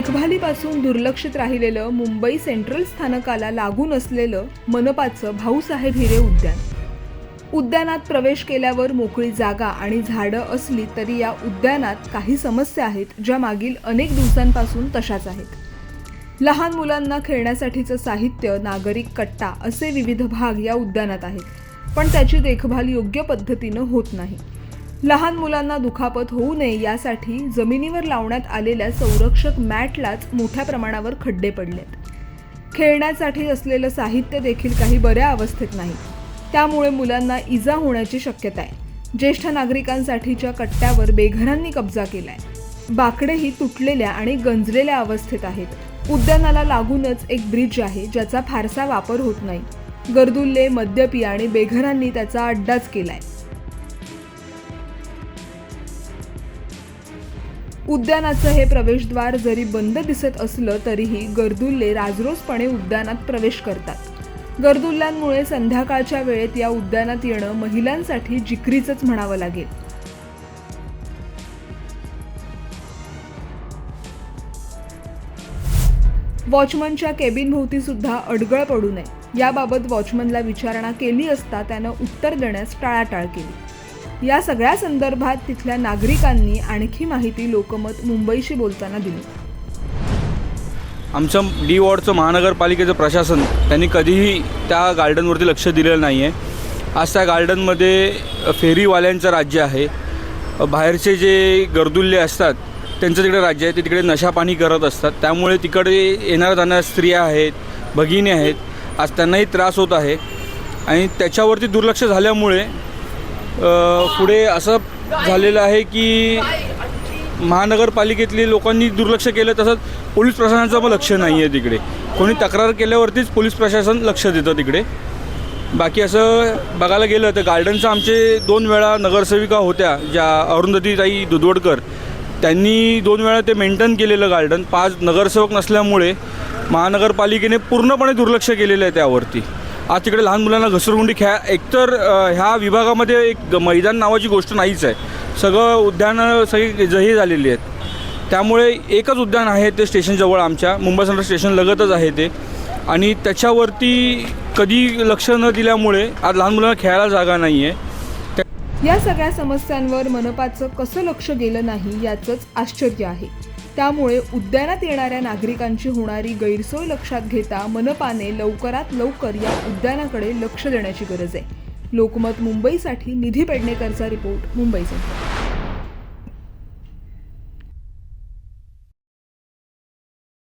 दुर्लक्षित राहिलेलं मुंबई सेंट्रल स्थानकाला लागून असलेलं मनपाचं भाऊसाहेब हिरे उद्यान. उद्यानात प्रवेश केल्यावर मोकळी जागा आणि झाडं असली तरी या उद्यानात काही समस्या आहेत ज्या मागील अनेक दिवसांपासून तशाच आहेत. लहान मुलांना खेळण्यासाठीचं साहित्य नागरिक कट्टा असे विविध भाग या उद्यानात आहेत. पण त्याची देखभाल योग्य पद्धतीनं होत नाही. लहान मुलांना दुखापत होऊ नये यासाठी जमिनीवर लावण्यात आलेल्या संरक्षक मॅटलाच मोठ्या प्रमाणावर खड्डे पडलेत. खेळण्यासाठी असलेलं साहित्य देखील काही बऱ्या अवस्थेत नाही. त्यामुळे मुलांना इजा होण्याची शक्यता आहे. ज्येष्ठ नागरिकांसाठीच्या कट्ट्यावर बेघरांनी कब्जा केलाय. बाकडेही तुटलेल्या आणि गंजलेल्या अवस्थेत आहेत. उद्यानाला लागूनच एक ब्रिज आहे ज्याचा फारसा वापर होत नाही. गर्दुल्ले मद्यपी आणि बेघरांनी त्याचा अड्डाच केलाय. उद्यानाचं हे प्रवेशद्वार जरी बंद दिसत असलं तरीही गर्दुल्ले राजरोसपणे उद्यानात प्रवेश करतात. गर्दुल्ल्यांमुळे संध्याकाळच्या वेळेत या उद्यानात येणं महिलांसाठी जिकरीचंच म्हणावं लागेल. वॉचमनच्या केबिनभोवती सुद्धा अडगळ पडू नये. याबाबत वॉचमनला विचारणा केली असता त्यानं उत्तर देण्यास टाळाटाळ केली. या सगळ्या संदर्भात तिथल्या नागरिकांनी आणखी माहिती लोकमत मुंबईशी बोलताना दिली. आमचं डी वॉर्डचं महानगरपालिकेचं प्रशासन त्यांनी कधीही त्या गार्डनवरती लक्ष दिलेलं नाही आहे आज त्या गार्डनमध्ये फेरीवाल्यांचं राज्य आहे. बाहेरचे जे गर्दुल्ले असतात त्यांचं तिकडे राज्य आहे ते तिकडे नशापाणी करत असतात. त्यामुळे तिकडे येणाऱ्या जाणाऱ्या स्त्रिया आहेत भगिनी आहेत आज त्यांनाही त्रास होत आहे. आणि त्याच्यावरती दुर्लक्ष झाल्यामुळे पुढे असं झालेलं आहे की महानगरपालिकेतली लोकांनी दुर्लक्ष केलं तसंच पोलीस प्रशासनाचं पण लक्ष नाही आहे तिकडे. कोणी तक्रार केल्यावरतीच पोलीस प्रशासन लक्ष देतं तिकडे. बाकी असं बघायला गेलं तर गार्डनचं आमचे दोन वेळा नगरसेविका होत्या ज्या अरुंधतीताई दुधवडकर. त्यांनी दोन वेळा ते मेंटेन केलेलं गार्डन. पाच नगरसेवक नसल्यामुळे महानगरपालिकेने पूर्णपणे दुर्लक्ष केलेलं आहे त्यावरती. आज तिकडे लहान मुलांना घसरगुंडी खेळा एकतर ह्या विभागामध्ये एक मैदान नावाची गोष्ट नाहीच आहे. सगळं उद्यानं सगळी जही झालेली आहेत. त्यामुळे एकच उद्यान आहे ते स्टेशनजवळ आमच्या. मुंबई सेंट्रल स्टेशन लगतच आहे ते. आणि त्याच्यावरती कधी लक्ष न दिल्यामुळे आज लहान मुलांना खेळायला जागा नाही आहे या सगळ्या समस्यांवर मनपाचं कसं लक्ष गेलं नाही याचंच आश्चर्य आहे. त्यामुळे उद्यानात येणाऱ्या नागरिकांची होणारी गैरसोय लक्षात घेता मनपाने लवकरात लवकर या उद्यानाकडे लक्ष देण्याची गरज आहे. लोकमत मुंबईसाठी निधी पेडणेकरचा रिपोर्ट मुंबईचा